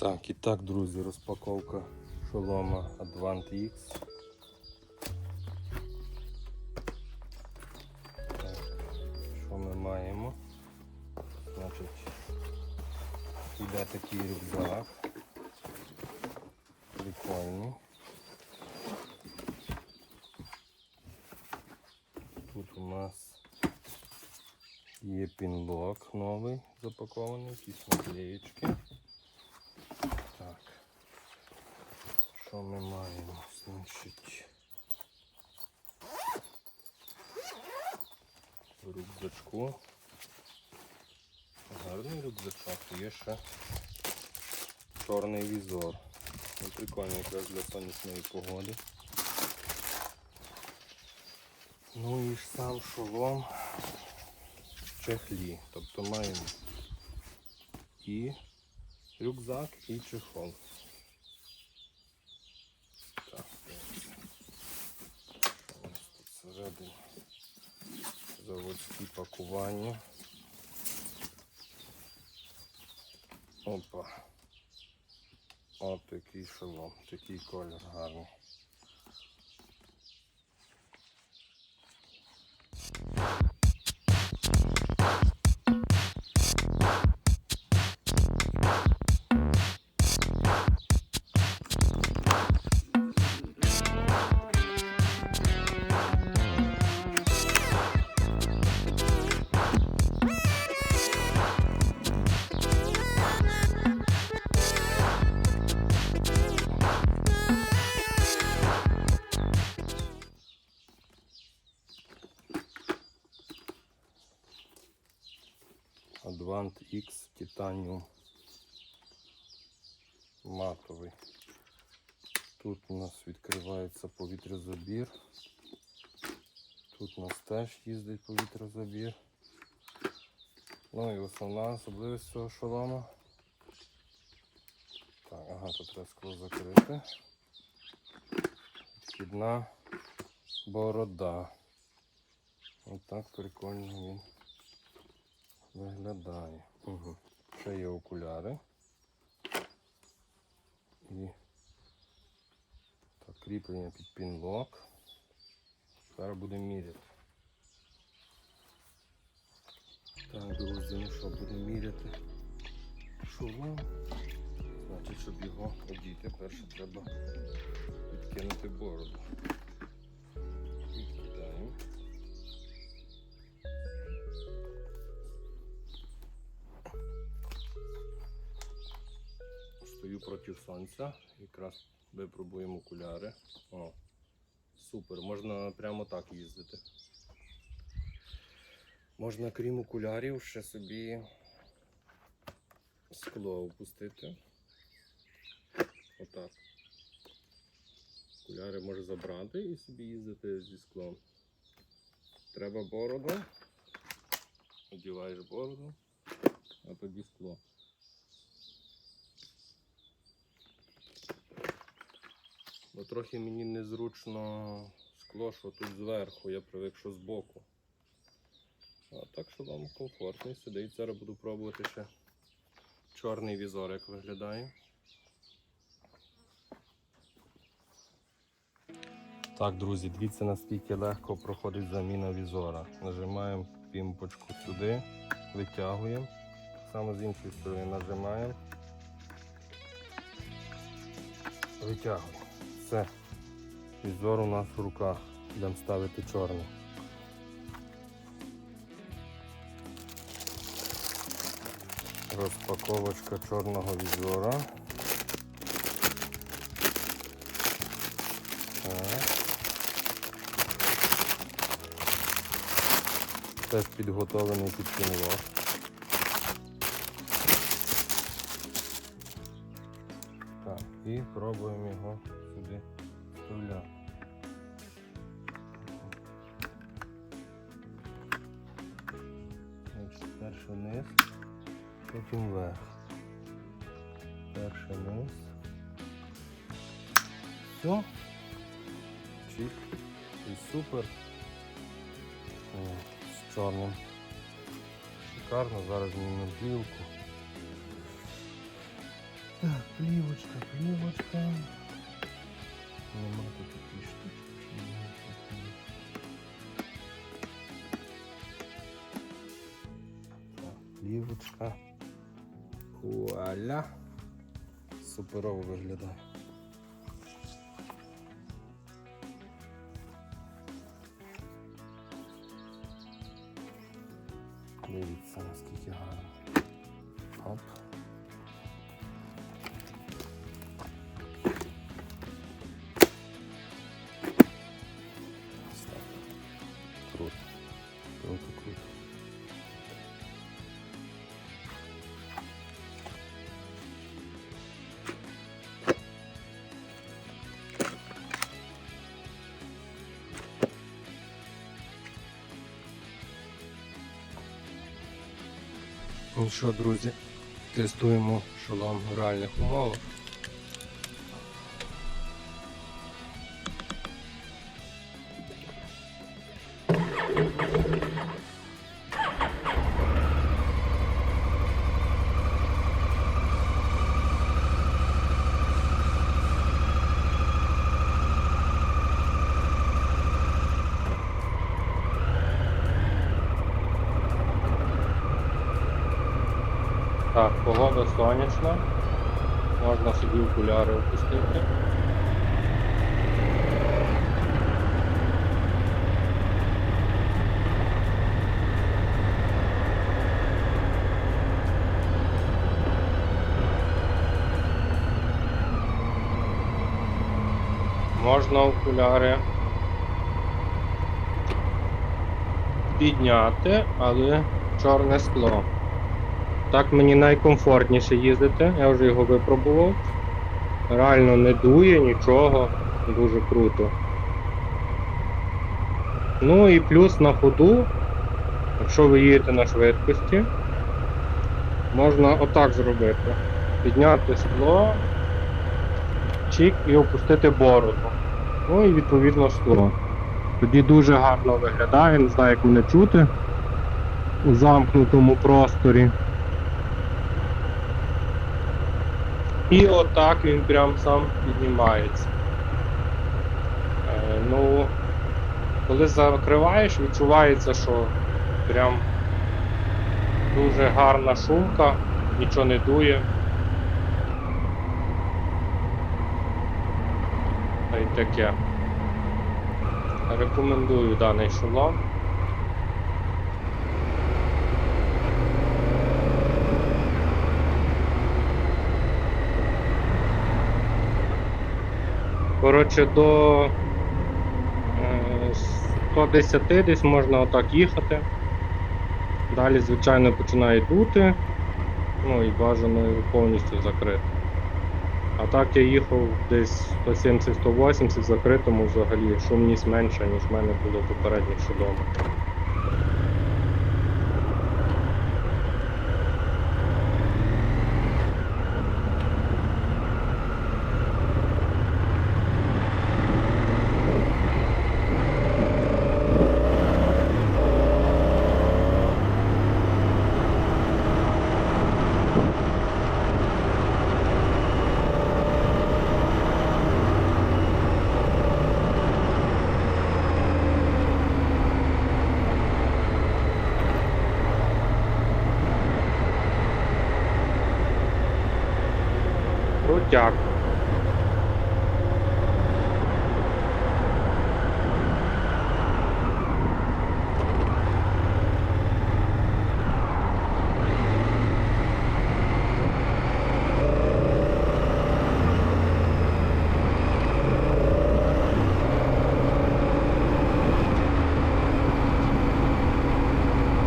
Так, і так, друзі, розпаковка шолома Advant X. Що ми маємо? Значить, йде такий рюкзак. Прикольний. Тут у нас є пінлок новий запакований, якісь наклеєчки. Що ми маємо? Значить. Рюкзачку. Гарний рюкзачок. Є ще чорний візор. Ну, прикольно якраз для сонячної погоди. Ну і сам шолом в чехлі. Тобто маємо і рюкзак і чехол. Так, дивимося. Що у нас тут всередині? Заводські пакування. Опа. От такий шолом, такий колір гарний. Advant X Titanium матовий. Тут у нас відкривається повітрязабір. Тут у нас теж їздить повітрязабір. Ну і основна особливість цього шолома. Так, ага, тут треба скло закрити. Відхідна борода. Отак прикольно він виглядає. Угу. Ще є окуляри. І так, кріплення під пінлок. Зараз будемо міряти. Так, друзі, ну що, будемо міряти шолом. Значить, щоб його одіти, перше треба відкинути бороду. Стою проти сонця, якраз випробуємо окуляри. О, супер, можна прямо так їздити. Можна, крім окулярів, ще собі скло опустити. Отак. Окуляри може забрати і собі їздити зі склом. Треба бороду. Одіваєш бороду, а тоді скло. Бо трохи мені незручно скло, що тут зверху, я привик, що збоку. А так що вам комфортний сидить. Зараз буду пробувати ще чорний візор, як виглядає. Так, друзі, дивіться наскільки легко проходить заміна візора. Нажимаємо пімпочку сюди, витягуємо. Само з іншої сторони нажимаємо. Витягуємо. Все. Візор у нас в руках. Будемо ставити чорний. Розпаковочка чорного візора. Так. Теж підготовлений під пінлок. Так, і пробуємо його вставляти. Значить, перший вниз, потім вверх. Перший вниз. Все. Чик. І супер. О, з чорним. Шикарно, зараз знімемо білку. Так, плівочка, плівочка. Нема тут такі штучки. плівочка. Вуаля. Суперово виглядає. Дивіться, наскільки гарно. Ну що, друзі, тестуємо шолом в реальних умовах. Так, погода сонячна. Можна собі окуляри опустити. Можна окуляри підняти, але чорне скло. Так мені найкомфортніше їздити, я вже його випробував. Реально не дує нічого, дуже круто. Ну і плюс на ходу, якщо ви їдете на швидкості, можна отак зробити. Підняти скло, чик і опустити бороду. Ну і відповідно скло. Тоді дуже гарно виглядає, не знаю як мене чути у замкнутому просторі. І отак він прям сам піднімається. Е, ну, коли закриваєш, відчувається, що прям дуже гарна шумка, нічого не дує. Та й таке. Рекомендую даний шолом. Коротше, до е, 110 десь можна отак їхати. Далі, звичайно, починає дути, ну і бажано його повністю закрити. А так я їхав десь 170-180 закритому взагалі шумність менша, ніж в мене було в Jack.